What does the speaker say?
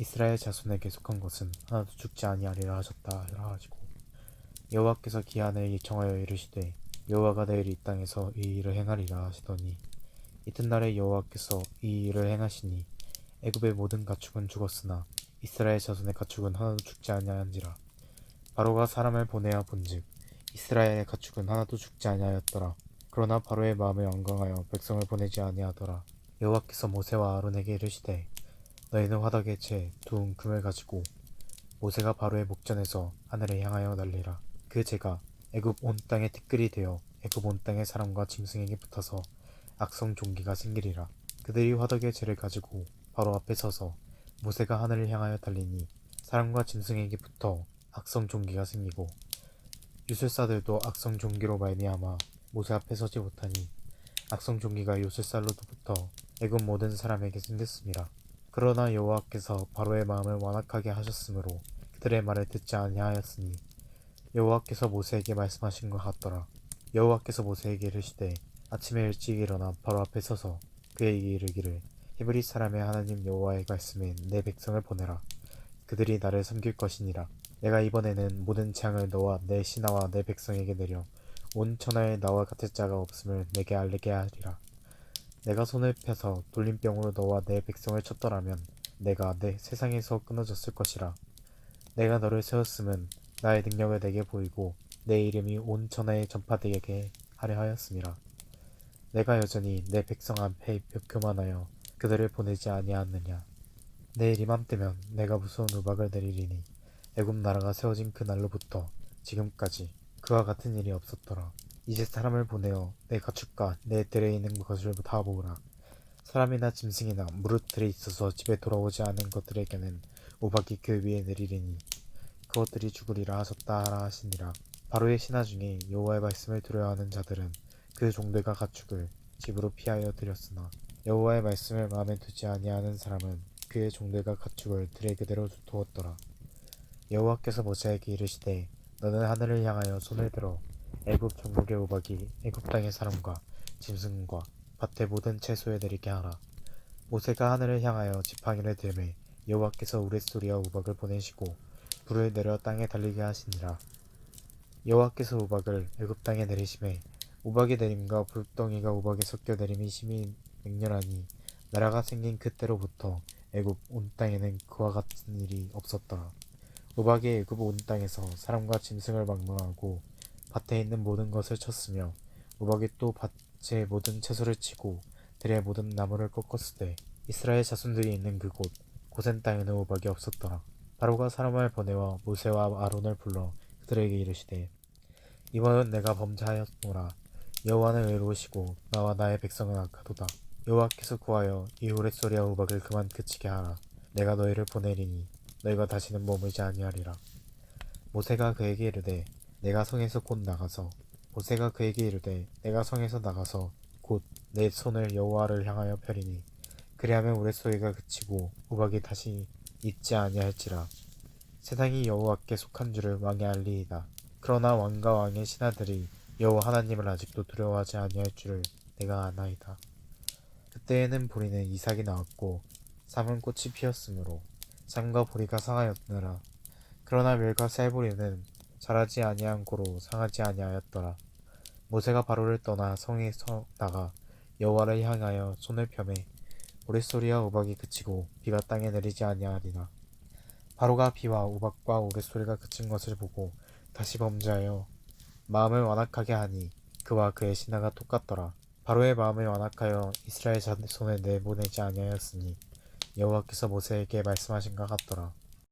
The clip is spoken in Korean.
이스라엘 자손에게 속한 것은 하나도 죽지 아니하리라 하셨다 하시고 여호와께서 기한을 예청하여 이르시되 여호와가 내일 이 땅에서 이 일을 행하리라 하시더니 이튿날에 여호와께서 이 일을 행하시니 애굽의 모든 가축은 죽었으나 이스라엘 자손의 가축은 하나도 죽지 아니한지라. 바로가 사람을 보내어 본즉 이스라엘의 가축은 하나도 죽지 아니하였더라. 그러나 바로의 마음에 완강하여 백성을 보내지 아니하더라. 여호와께서 모세와 아론에게 이르시되 너희는 화덕에 채 두은 금을 가지고 모세가 바로의 목전에서 하늘을 향하여 날리라 그 재가 애굽 온 땅에 티끌이 되어 애굽 온 땅의 사람과 짐승에게 붙어서 악성 종기가 생기리라 그들이 화덕의 재를 가지고 바로 앞에 서서 모세가 하늘을 향하여 달리니 사람과 짐승에게 붙어 악성 종기가 생기고 유술사들도 악성 종기로 말미암아 모세 앞에 서지 못하니 악성 종기가 요술살로도 붙어 애굽 모든 사람에게 생겼습니다. 그러나 여호와께서 바로의 마음을 완악하게 하셨으므로 그들의 말을 듣지 아니하였으니 여호와께서 모세에게 말씀하신 것 같더라. 여호와께서 모세에게 이르시되 아침에 일찍 일어나 바로 앞에 서서 그에게 이르기를 히브리 사람의 하나님 여호와의 말씀에 내 백성을 보내라. 그들이 나를 섬길 것이니라. 내가 이번에는 모든 재앙을 너와 내 신하와 내 백성에게 내려 온 천하에 나와 같은 자가 없음을 내게 알리게 하리라. 내가 손을 펴서 돌림병으로 너와 내 백성을 쳤더라면 내가 내 세상에서 끊어졌을 것이라. 내가 너를 세웠음은 나의 능력을 내게 보이고 내 이름이 온 천하에 전파되게 하려 하였음이라. 내가 여전히 내 백성 앞에 교만하여 그들을 보내지 아니하느냐. 내일 이맘때면 내가 무서운 우박을 내리리니 애굽 나라가 세워진 그날로부터 지금까지 그와 같은 일이 없었더라. 이제 사람을 보내어 내 가축과 내 들에 있는 것을 다 모으라. 사람이나 짐승이나 무릇 들에 있어서 집에 돌아오지 않은 것들에게는 우박이 그 위에 내리리니 그것들이 죽으리라 하셨다 하라 하시니라. 바로의 신하 중에 여호와의 말씀을 두려워하는 자들은 그 종들과 가축을 집으로 피하여 들였으나 여호와의 말씀을 마음에 두지 아니하는 사람은 그의 종들과 가축을 들에 그대로 두었더라. 여호와께서 모세에게 이르시되 너는 하늘을 향하여 손을 들어 애굽 전국의 우박이 애굽 땅의 사람과 짐승과 밭의 모든 채소에 내리게 하라. 모세가 하늘을 향하여 지팡이를 들매 여호와께서 우레소리와 우박을 보내시고 불을 내려 땅에 달리게 하시니라. 여호와께서 우박을 애굽 땅에 내리심에 우박이 내림과 불덩이가 우박에 섞여 내림이 심히 맹렬하니 나라가 생긴 그때로부터 애굽 온 땅에는 그와 같은 일이 없었더라. 우박이 애굽 온 땅에서 사람과 짐승을 막론하고 밭에 있는 모든 것을 쳤으며 우박이 또 밭의 모든 채소를 치고 들의 모든 나무를 꺾었으되 이스라엘 자손들이 있는 그곳 고센 땅에는 우박이 없었더라. 바로가 사람을 보내와 모세와 아론을 불러 그들에게 이르시되 이번은 내가 범죄하였노라. 여호와는 의로우시고 나와 나의 백성은 악하도다. 여호와께서 구하여 이 우레소리와 우박을 그만 그치게 하라. 내가 너희를 보내리니 너희가 다시는 머물지 아니하리라. 모세가 그에게 이르되 내가 성에서 곧 나가서 모세가 그에게 이르되 내가 성에서 나가서 곧 내 손을 여호와를 향하여 펴리니 그리하면 우레소리가 그치고 우박이 다시 있지 아니할지라. 세상이 여호와께 속한 줄을 왕에 알리이다. 그러나 왕과 왕의 신하들이 여호와 하나님을 아직도 두려워하지 아니할 줄을 내가 아나이다. 그때에는 보리는 이삭이 나왔고 삼은 꽃이 피었으므로 삼과 보리가 상하였느라. 그러나 멸과 쌀보리는 자라지 아니한 고로 상하지 아니하였더라. 모세가 바로를 떠나 성에 서 나가 여호와를 향하여 손을 펴매 우레소리와 우박이 그치고 비가 땅에 내리지 아니하리라. 바로가 비와 우박과 우레소리가 그친 것을 보고 다시 범죄하여 마음을 완악하게 하니 그와 그의 신하가 똑같더라. 바로의 마음을 완악하여 이스라엘 자손을 내보내지 아니하였으니 여호와께서 모세에게 말씀하신 것 같더라